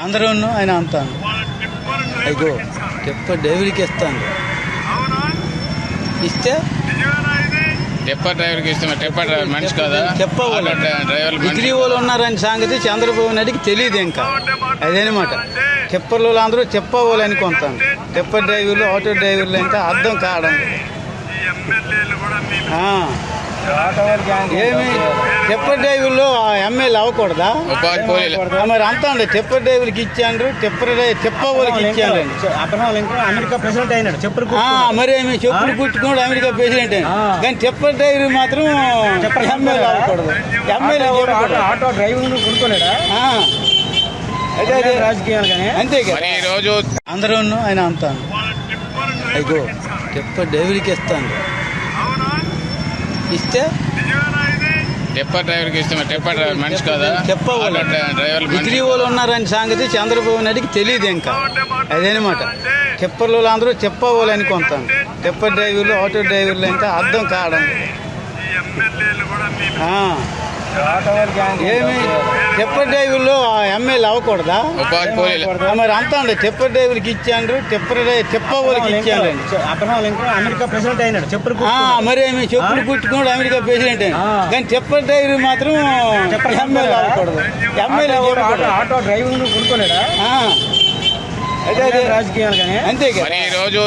అందరూ ఆయన అంతాను అయ్యో చెప్ప డెవిల్కి ఇస్తాను. ఇస్తే? టెప్పర్ డ్రైవర్కి ఇష్టం టెప్పర్ డ్రైవర్ మనిషి కదా. చెప్పవాలి డ్రైవర్ డిగ్రీ వాళ్ళు ఉన్నారని సంగతి చంద్రబాబు నాయుడికి తెలియదు ఇంకా. అదేనమాట చెప్పర్లు అందరూ చెప్పవాలి అనుకుంటాను. చెప్పర్ డ్రైవర్లు ఆటో డ్రైవర్లు అంటే అర్థం కావడం. ఆ. ఏమి? చెప్పర్ డ్రైవర్లు ఎమ్మెల్యే అవ్వకూడదా? మరి అంతా అండి చెప్పర్ డ్రైవర్కి ఇచ్చాండ్రు చెప్పర్ డ్రైవర్ చెప్ప వాళ్ళకి ఇచ్చాను అమెరికా ప్రెసిడెంట్ అయినాడు చెప్పులు మరి ఏమి? చెప్పులు కుట్టుకోడు అమెరికా ప్రెసిడెంట్. కానీ చెప్పర్ డ్రైవర్ మాత్రం ఎమ్మెల్యే అవ్వకూడదు ఎమ్మెల్యే ఆటో అవ్వకూడదు. ఆటో డ్రైవింగ్ కొనుక్కోలేడా ఆ. అదే అదే. రాజకీయాలు కానీ అంతే కదా మరి ఈ రోజు అందరూ ఆయన అంతాను అయ్యో చెప్ప డెవిల్కి ఇస్తాను ఇస్తే టెప్పర్ డ్రైవర్కి ఇష్టం టెప్పర్ డ్రైవర్ మనిషి కదా? డ్రైవర్ డిగ్రీ వాళ్ళు ఉన్నారని సంగతి చంద్రబాబు నాయుడికి తెలియదు ఇంకా. అదేనమాట. చెప్పర్లు అందరూ చెప్పవాలి అనుకుంటాను చెప్పర్ డ్రైవర్లు ఆటో డ్రైవర్లు అంటే అర్థం కావడం. ఏమి? చెప్పర్ డ్రైవర్లు ఎమ్మెల్యే అవ్వకూడదా? మరి అంతా అండి చెప్పర్ డ్రైవర్కి ఇచ్చాండ్రు చెప్పర్ డ్రైవర్ చెప్ప వాళ్ళకి ఇచ్చాను అబ్రహం లింకన్ అమెరికా ప్రెసిడెంట్ అయినాడు చెప్పులు ఆ, మరి ఏమి? చెప్పులు కుట్టుకోడు అమెరికా ప్రెసిడెంట్ అయిన. కానీ చెప్పర్ డ్రైవర్ మాత్రం ఎమ్మెల్యే అవ్వకూడదు. ఎమ్మెల్యే ఆటో అవ్వకూడదు. ఆటో డ్రైవింగ్ కొనుక్కోలేడా ఆ. అదే. అదే రాజకీయాలు కానీ. అంతే కదా మరి ఈ రోజు